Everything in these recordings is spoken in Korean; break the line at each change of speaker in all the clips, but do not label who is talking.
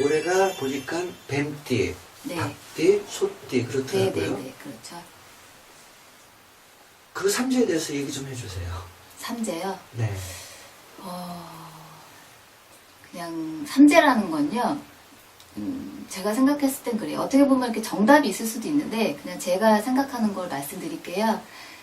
올해가 보니까 뱀띠, 네. 박띠, 소띠 그렇더라고요. 네네네 그렇죠.
그 삼재에 대해서 얘기 좀 해주세요.
삼재요.
네.
어, 그냥 삼재라는 건요. 음, 제가 생각했을 땐 그래요. 어떻게 보면 이렇게 정답이 있을 수도 있는데 그냥 제가 생각하는 걸 말씀드릴게요.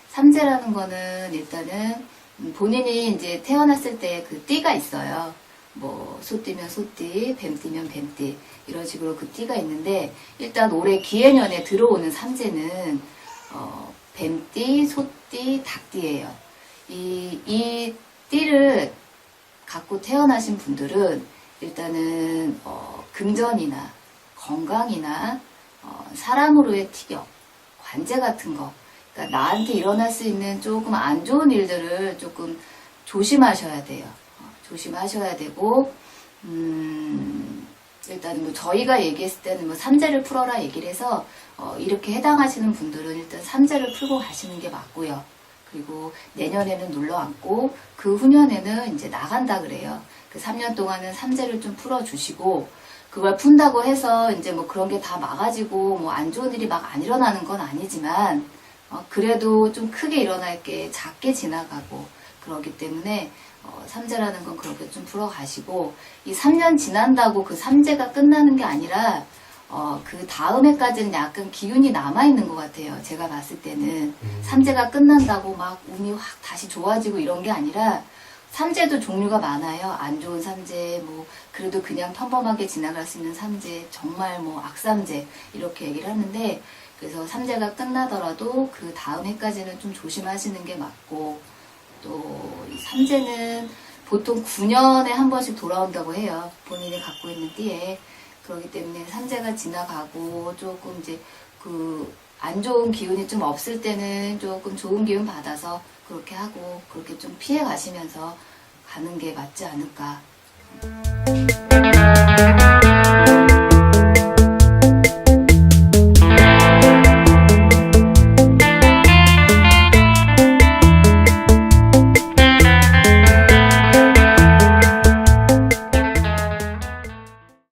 삼재라는 거는 일단은 음, 본인이 이제 태어났을 때 그 띠가 있어요. 뭐 소띠면 소띠, 뱀띠면 뱀띠 이런 식으로 그 띠가 있는데 일단 올해 기해년에 들어오는 삼재는 어, 뱀띠, 소띠, 닭띠예요. 이, 이 띠를 갖고 태어나신 분들은 일단은 어, 금전이나 건강이나 어, 사람으로의 티격, 관제 같은 거, 그러니까 나한테 일어날 수 있는 조금 안 좋은 일들을 조금 조심하셔야 돼요. 어, 조심하셔야 되고, 음, 일단 뭐 저희가 얘기했을 때는 뭐 삼재를 풀어라 얘기를 해서 어, 이렇게 해당하시는 분들은 일단 삼재를 풀고 가시는 게 맞고요. 그리고 내년에는 놀러 앉고 그 후년에는 이제 나간다 그래요. 그 3년 동안은 삼재를 좀 풀어주시고 그걸 푼다고 해서 이제 뭐 그런 게 다 막아지고 뭐 안 좋은 일이 막 안 일어나는 건 아니지만 어, 그래도 좀 크게 일어날 게 작게 지나가고 그러기 때문에 어, 삼재라는 건 그렇게 좀 풀어가시고 이 3년 지난다고 그 삼재가 끝나는 게 아니라 어, 그 다음 해까지는 약간 기운이 남아있는 것 같아요. 제가 봤을 때는. 삼재가 끝난다고 막 운이 확 다시 좋아지고 이런 게 아니라 삼재도 종류가 많아요. 안 좋은 삼재, 뭐, 그래도 그냥 평범하게 지나갈 수 있는 삼재, 정말 뭐 악삼재, 이렇게 얘기를 하는데, 그래서 삼재가 끝나더라도 그 다음 해까지는 좀 조심하시는 게 맞고, 또, 이 삼재는 보통 9년에 한 번씩 돌아온다고 해요. 본인이 갖고 있는 띠에. 그렇기 때문에 삼재가 지나가고 조금 이제 그 안 좋은 기운이 좀 없을 때는 조금 좋은 기운 받아서 그렇게 하고 그렇게 좀 피해 가시면서 가는 게 맞지 않을까.